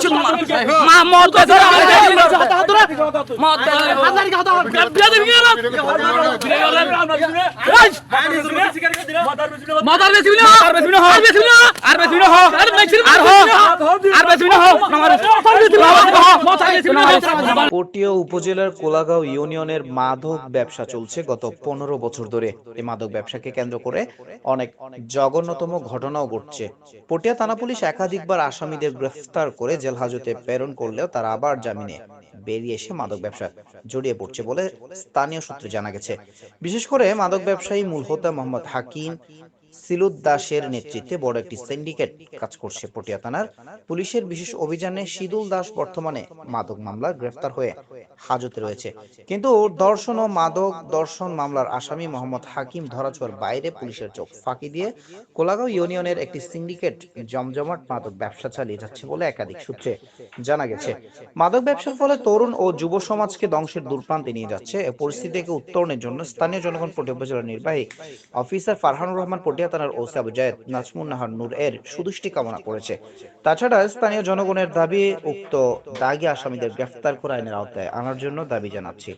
কিচ্ছু মা মদ পটিয়া উপজেলার কোলাগাঁও ইউনিয়নের মাদক ব্যবসা চলছে গত পনেরো বছর ধরে। এই মাদক ব্যবসাকে কেন্দ্র করে অনেক জঘন্যতম ঘটনাও ঘটছে। পটিয়া থানা পুলিশ একাধিকবার আসামিদের গ্রেফতার করে জেল হাজতে প্রেরণ করলেও তারা আবার জামিনে। বেরিয়ে এসে মাদক ব্যবসা জড়িয়ে পড়ছে বলে স্থানীয় সূত্রে জানা গেছে। বিশেষ করে মাদক ব্যবসায়ী মূল হোতা মোহাম্মদ হাকিম সিলুদ দাসের নেতৃত্বে বড় একটি সিন্ডিকেট কাজ করছে পটিয়া থানার পুলিশের বিশেষ অভিযানে সিদুল দাস বর্তমানে মাদক মামলা গ্রেফতার হয়ে হাজতে রয়েছে। কিন্তু দর্শন ও মাদক দর্শন মামলার আসামি মোহাম্মদ হাকিম ধরাছোঁয়ার বাইরে পুলিশের চোখ ফাঁকি দিয়ে কোলাগাঁও ইউনিয়নের একটি সিন্ডিকেট জমজমাট মাদক ব্যবসা চালিয়ে যাচ্ছে বলে একাধিক সূত্রে জানা গেছে। মাদক ব্যবসার ফলে তরুণ ও যুব সমাজকে ধ্বংসের দূরপ্রান্তে নিয়ে যাচ্ছে। এ পরিস্থিতি থেকে উত্তরণের জন্য স্থানীয় জনগণ পটিয়া উপজেলার নির্বাহী অফিসার ফারহানুর রহমান পটিয়া থানার ওসি আবু জায়েদ নাজমুন নাহার নূর এর সুদৃষ্টি কামনা করেছে। তাছাড়া স্থানীয় জনগণের দাবি উক্ত দাগি আসামিদের গ্রেফতার করে আইনের আওতায় জন্য দাবি জানাচ্ছি।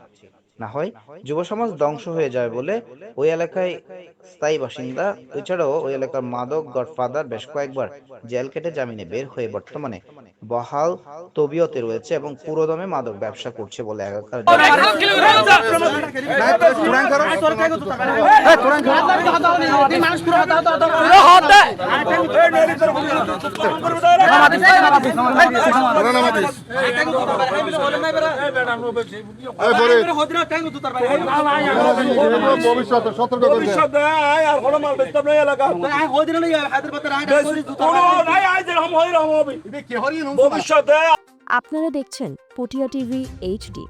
না হয় যুব সমাজ ধ্বংস হয়ে যায় বলে ওই এলাকায় স্থায়ী বাসিন্দা এছাড়াও ওই এলাকার মাদক গডফাদার বেশ কয়েকবার জেল কেটে জামিনে বের হয়ে বর্তমানে বহাল তবিয়তে রয়েছে এবং পুরোদমে মাদক ব্যবসা করছে বলে এলাকার ভবিষ্যতে সতর্ক করে দেন। আপনারা দেখছেন পটিয়া টিভি এইচডি।